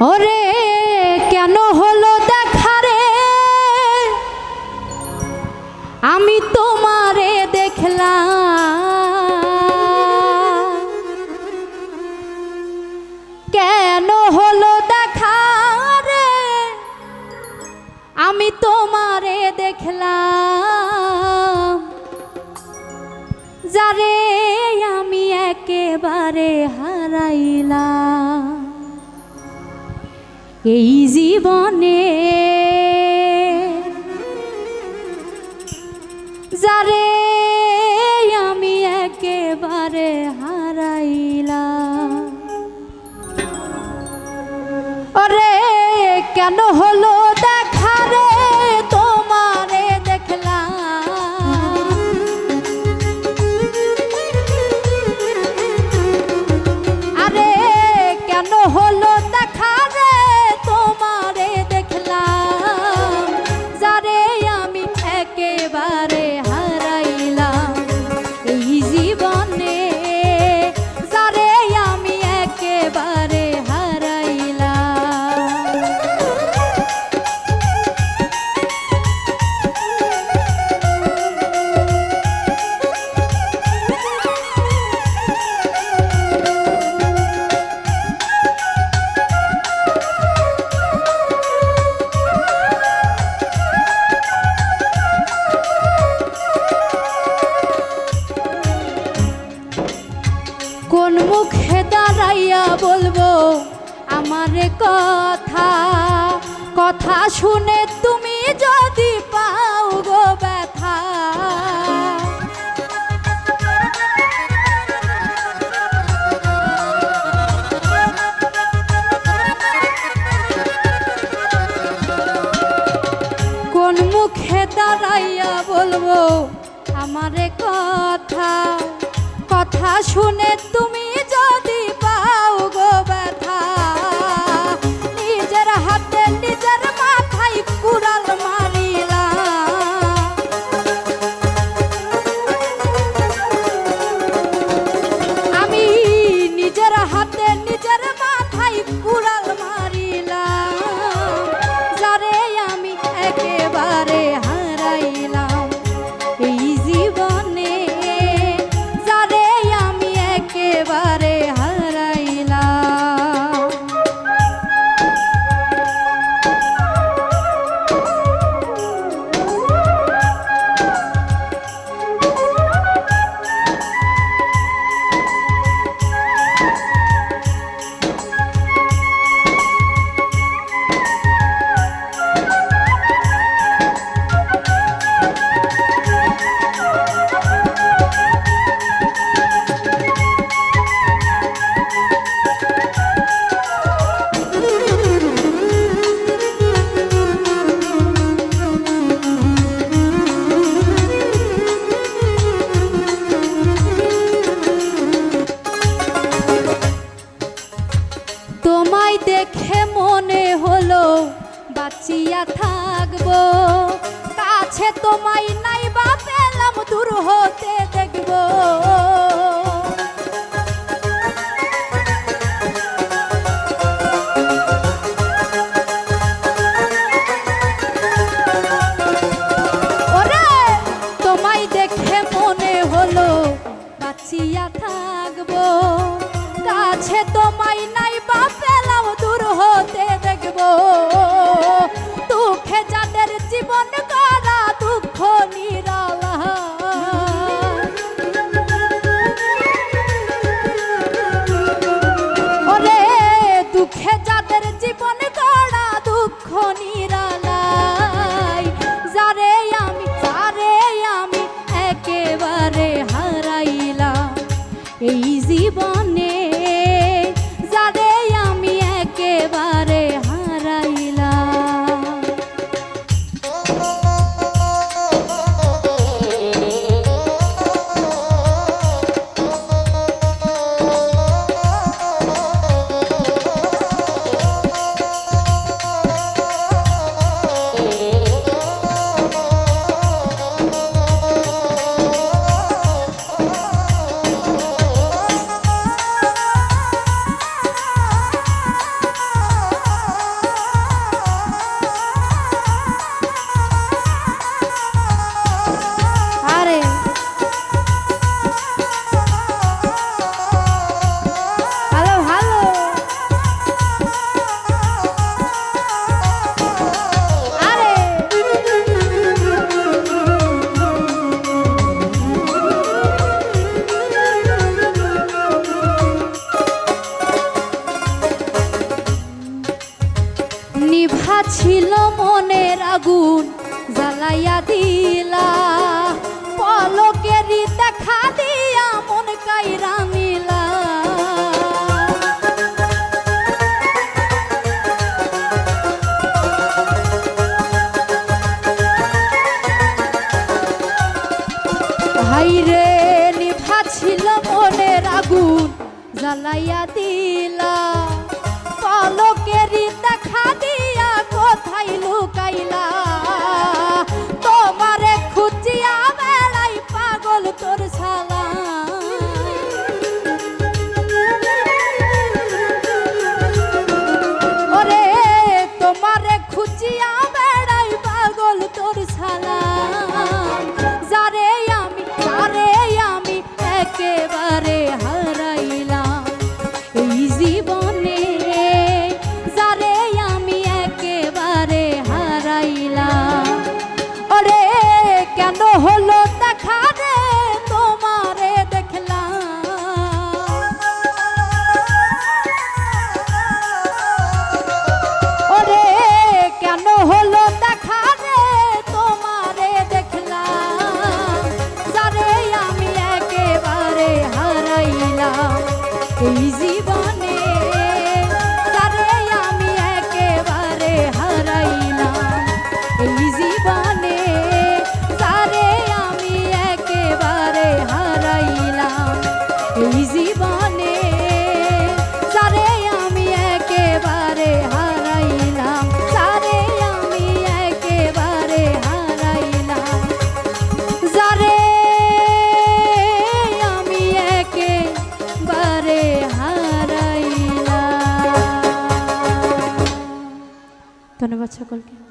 ওরে, কেন হলো দেখা রে? আমি তোমারে দেখলাম। কেন হলো দেখা রে? আমি তোমারে দেখলাম। যারে আমি একেবারে হারাইলাম। এই জীবনে যারে আমি একেবারে হারাইলাম। ওরে কেন হলো মুখে দাঁড়াইয়া বলব, আমারে কথা কথা শুনে তুমি যদি পাও গো ব্যথা। কোন মুখে দাঁড়াইয়া বলব, আমারে কথা কথা শুনে তুমি যদি একেবারে মনে হলো বাঁচিয়া থাকব। কাছে তোমায় নাই বা পেলাম দূর হতে দেখব। ছিল মনের আগুন, জ্বালাইয়া দিলা। পলকেরই দেখা দিয়া মন কাইরা নিলা হাইরে নিভা ছিল মনের আগুন, জ্বালাইয়া দিলা। পলকেরই সকলকে।